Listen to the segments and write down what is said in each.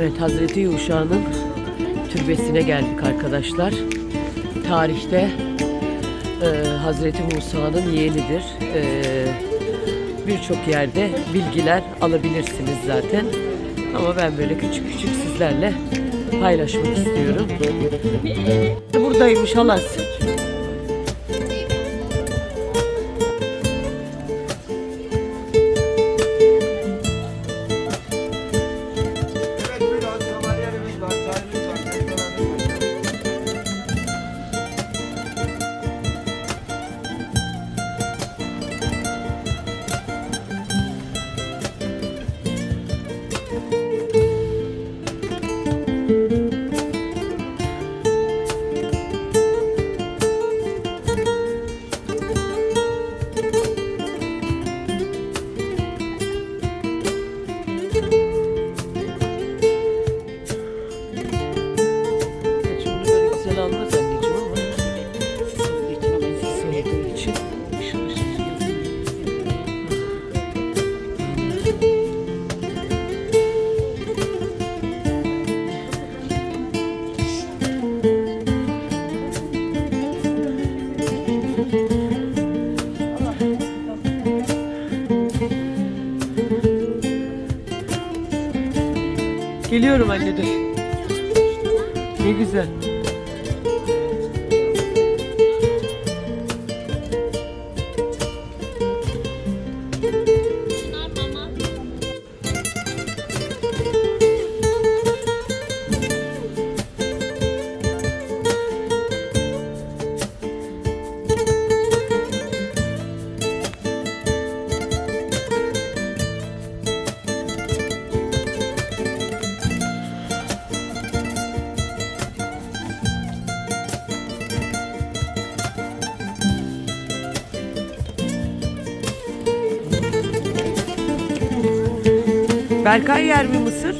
Evet Hazreti Yuşa'nın türbesine geldik arkadaşlar. Tarihte e, Hazreti Musa'nın yeğenidir. E, Birçok yerde bilgiler alabilirsiniz zaten. Ama ben böyle küçük küçük sizlerle paylaşmak istiyorum. Buradaymış halas. Geliyorum anne dur. Ne güzel. Berkay yer mi mısır?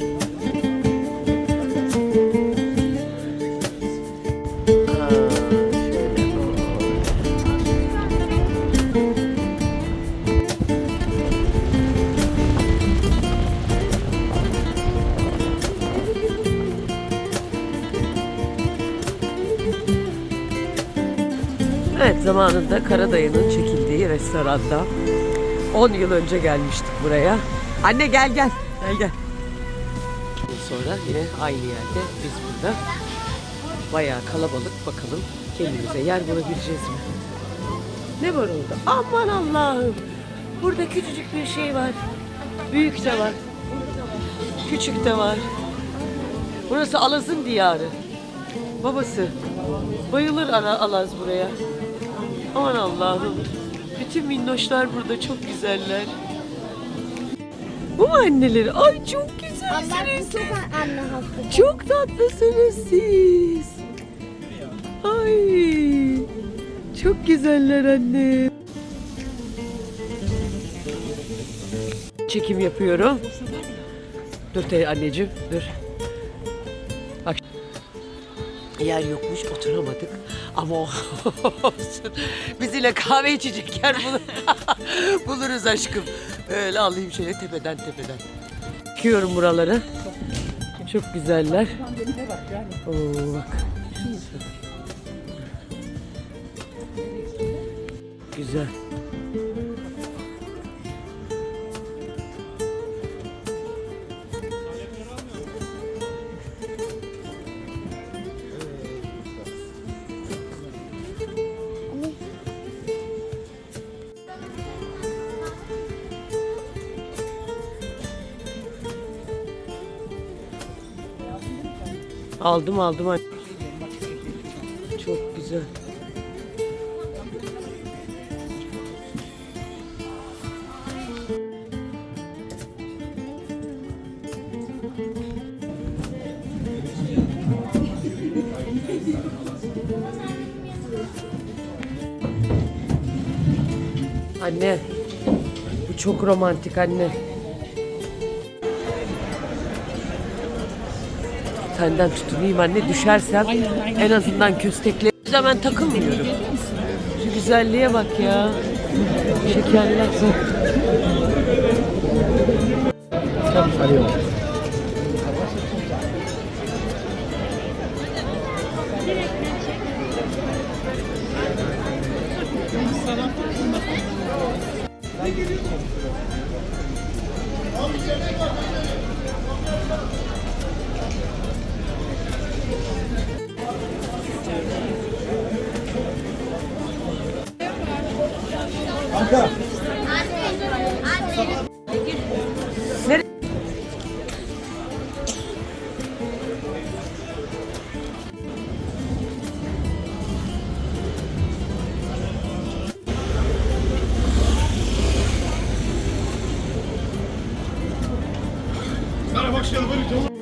Evet zamanında Karadayı'nın çekildiği restoranda 10 yıl önce gelmiştik buraya. Anne gel gel. Gel gel. Sonra yine aynı yerde biz burada bayağı kalabalık bakalım kendimize yer bulabileceğiz mi? Ne var orada? Aman Allah'ım. Burada küçücük bir şey var. Büyük de var. Küçük de var. Burası Alaz'ın diyarı. Babası. Bayılır ara Alaz buraya. Aman Allah'ım. Bütün minnoşlar burada çok güzeller. Bu mu anneleri? Ay çok güzelsiniz. bu çok anne hastası. Çok tatlısınız siz. Ay. Çok güzeller anne. Çekim yapıyorum. Dur anneciğim dur. Yer yokmuş oturamadık ama olsun. Biz yine kahve içecek yer bulur. buluruz aşkım. Öyle alayım şöyle tepeden tepeden. Çıkıyorum buraları. Çok güzeller. Oo bak. Güzel. Aldım aldım. Çok güzel. Anne. Bu çok romantik anne. senden tutunayım anne düşersem en azından köstekle. O yüzden ben takılmıyorum. Şu güzelliğe bak ya. Şekerler. Tamam. Merhaba, hoş geldin.